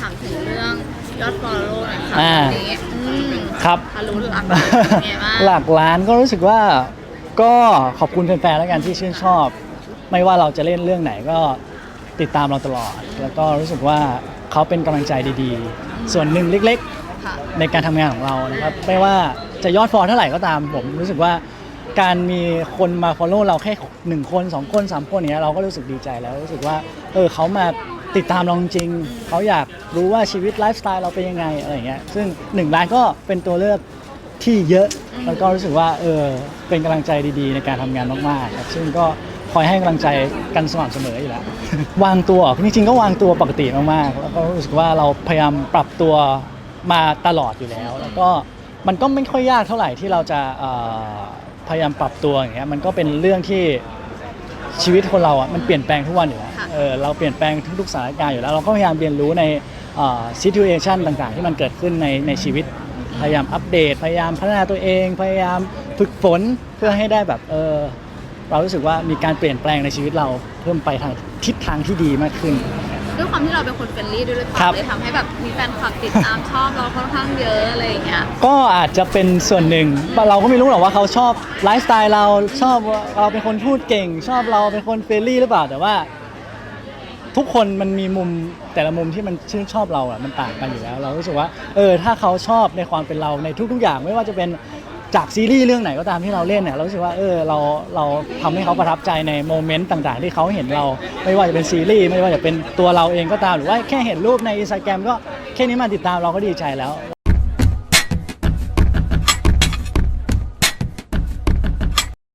ค่ะอ่าตอนนี้อืมครับ ทะลุหลักล้านเป็นไงบ้าง หลักล้านก็รู้สึกว่าก็ขอบคุณแฟนๆแล้วกันที่ชื่นชอบ ไม่ว่าเราจะเล่นเรื่องไหนก็ติดตามเราตลอด แล้วก็รู้สึกว่าเขาเป็นกำลังใจดีๆ ส่วนหนึ่งเล็กค่ะ ๆ ในการทำงานของเรานะครับไม่ว่าจะยอดฟอลเท่าไหร่ก็ตาม ผมรู้สึกว่าการมีคนมา follow เราแค่หนึ่งคนสองคนสามคนเนี้ยเราก็รู้สึกดีใจแล้วรู้สึกว่าเออเขามา ติดตามเราจริงๆเขาอยากรู้ว่าชีวิตไลฟ์สไตล์เราเป็นยังไงอะไรอย่างเงี้ยซึ่งหนึ่งล้านก็เป็นตัวเลือกที่เยอะ แล้วก็รู้สึกว่าเออเป็นกำลังใจดีๆ ในการทำงานมากๆครับซึ่งก็คอยให้กำลังใจกันสม่ำเสมออยู่แล้ว วางตัวจริงๆก็วางตัวปกติมากๆแล้วก็รู้สึกว่าเราพยายามปรับตัวมาตลอดอยู่แล้ว แล้วก็มันก็ไม่ค่อยยากเท่าไหร่ที่เราจะเอ่อพยายามปรับตัวอย่างเงี้ยมันก็เป็นเรื่องที่ ชีวิตคนเราอะมันเปลี่ยนแปลงทุกวันอยู่แล้วค่ะ เออเราเปลี่ยนแปลงทุกๆสถานการณ์อยู่แล้วเราก็พยายามเรียนรู้ในซิทูเอชันต่างๆ ที่มันเกิดขึ้นในในชีวิตพยายามอัปเดต พยายามพัฒนาตัวเอง พยายามฝึกฝนเพื่อให้ได้แบบเออเรารู้สึกว่ามีการเปลี่ยนแปลงในชีวิตเราเพิ่มไปทางทิศทางที่ดีมากขึ้นด้วยความที่เราเป็นคนเฟรนลี่ด้วยหรือเปครัล่าบเลยทำให้แบบมีแฟนคลับติดตามชอบเราค่อนข้างเยอะอะไรอย่างเงี้ยก็อาจจะเป็นส่วนหนึ่งเราก็ไม่รู้หรอกว่าเขาชอบไลฟ์สไตล์เราชอบเราเป็นคนพูดเก่ง ชอบเราเป็นคนเฟรนลี่หรือเปล่าแต่ว่า ทุกคนมันมีมุมแต่ละมุมที่มันชื่นชอบเราอะมันต่างกันอยู่แล้ว เรารู้สึกว่าเออถ้าเขาชอบในความเป็นเราในทุก ๆ อย่างไม่ว่าจะเป็นจากซีรีส์เรื่องไหนก็ตามที่เราเล่นเนี่ยเรารู้สึกว่าเออเราเราทำให้เขาประทับใจในโมเมนต์ต่างๆ ที่เขาเห็นเรา ไม่ว่าจะเป็นซีรีส์ไม่ว่าจะเป็นตัวเราเองก็ตามหรือว่าแค่เห็นรูปในอินสตาแกรมก็แค่นี้มาติดตามเราก็ดีใจแล้ว